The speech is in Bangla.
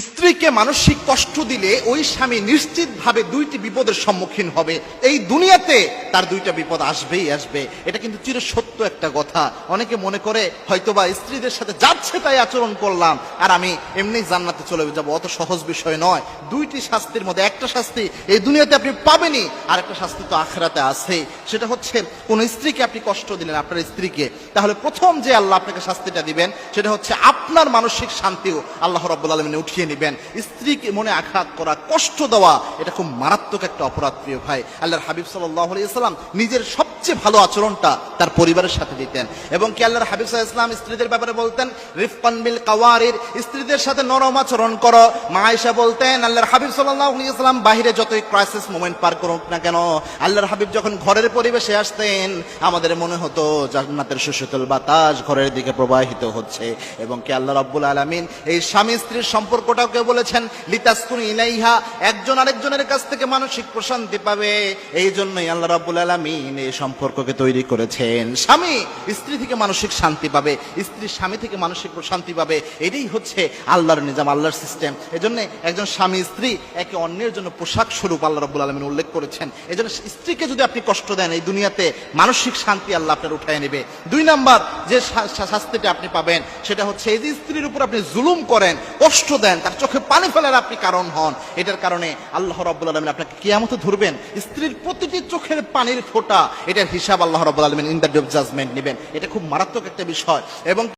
স্ত্রীকে মানসিক কষ্ট দিলে ওই স্বামী নিশ্চিতভাবে দুইটি বিপদের সম্মুখীন হবে। এই দুনিয়াতে তার দুইটা বিপদ আসবেই আসবে। এটা কিন্তু চির সত্য একটা কথা। অনেকে মনে করে, হয়তোবা স্ত্রীদের সাথে যাচ্ছে তাই আচরণ করলাম, আর আমি এমনি জান্নাতে চলে যাব। অত সহজ বিষয় নয়। দুইটি শাস্তির মধ্যে একটা শাস্তি এই দুনিয়াতে আপনি পাবেনই, আর একটা শাস্তি তো আখেরাতে আছে সেটা হচ্ছে, কোন স্ত্রীকে আপনি কষ্ট দিলেন আপনার স্ত্রীকে, তাহলে প্রথম যে আল্লাহ আপনাকে শাস্তিটা দিবেন, সেটা হচ্ছে আপনার মানসিক শান্তিও আল্লাহ রব্বুল আলমিনে উঠিয়ে নেবেন। স্ত্রীকে মনে আঘাত করা, কষ্ট দেওয়া, এটা খুব মারাত্মক একটা অপরাধ প্রিয় ভাই। আল্লাহর হাবিব সাল্লাম নিজের সবচেয়ে ভালো আচরণটা তার পরিবারের সাথে দিতেন। এবং কি আল্লাহর হাবিব সাল্লাহ ইসলাম স্ত্রীদের ব্যাপারে বলতেন, রিফকান বিল কাওয়ারির, স্ত্রীদের সাথে নরম আচরণ করো। মা আয়েশা বলতেন, আল্লাহর হাবিব সাল্লাহ বাহিরে যতই ক্রাইসিস মোমেন্ট পার করুক না কেন, আল্লাহর হাবিব যখন ঘরের পরিবেশে আসতেন, আমাদের মনে হতো জান্নাতের সুশীতল বাতাস ঘরের দিকে প্রবাহিত হচ্ছে। এবং কি আল্লাহ রাব্বুল আলামিন এই স্বামী স্ত্রীর সম্পর্কটাকে বলেছেন, লিতাসকুনি ইলাইহা একজন আরেকজনের কাছ থেকে মানসিক প্রশান্তি পাবে। এই জন্যই আল্লাহ রাব্বুল আলামিন এই সম্পর্ককে তৈরি করেছেন। স্বামী স্ত্রী থেকে মানসিক শান্তি পাবে, স্ত্রী স্বামী থেকে মানসিক প্রশান্তি পাবে। এটাই হচ্ছে আল্লাহর নিজাম, আল্লাহর সিস্টেম। এজন্য একজন স্বামী স্ত্রী একে অন্যের জন্য পোশাক স্বরূপ আল্লাহ রাব্বুল আলামিন উল্লেখ করেছেন। এজন্য স্ত্রীকে যদি আপনি কষ্ট দেন, এই দুনিয়াতে মানসিক শান্তি আল্লাহ আপনার উঠায় নেবে। দুই নাম্বার যে শাস্তিটা আপনি পাবেন, সেটা হচ্ছে এই যে স্ত্রীর উপর আপনি জুলুম করেন, কষ্ট দেন তার চোখে পানি ফেলার আপনি কারণ হন। এটার কারণে আল্লাহ রব্বুল আলমিন আপনাকে কেয়ামত ধরবেন। স্ত্রীর প্রতিটি চোখের পানির ফোটা। এটার হিসাব আল্লাহ রব্বুল আলমিন ইন দ্য জাজমেন্ট নেবেন। এটা খুব মারাত্মক একটা বিষয়। এবং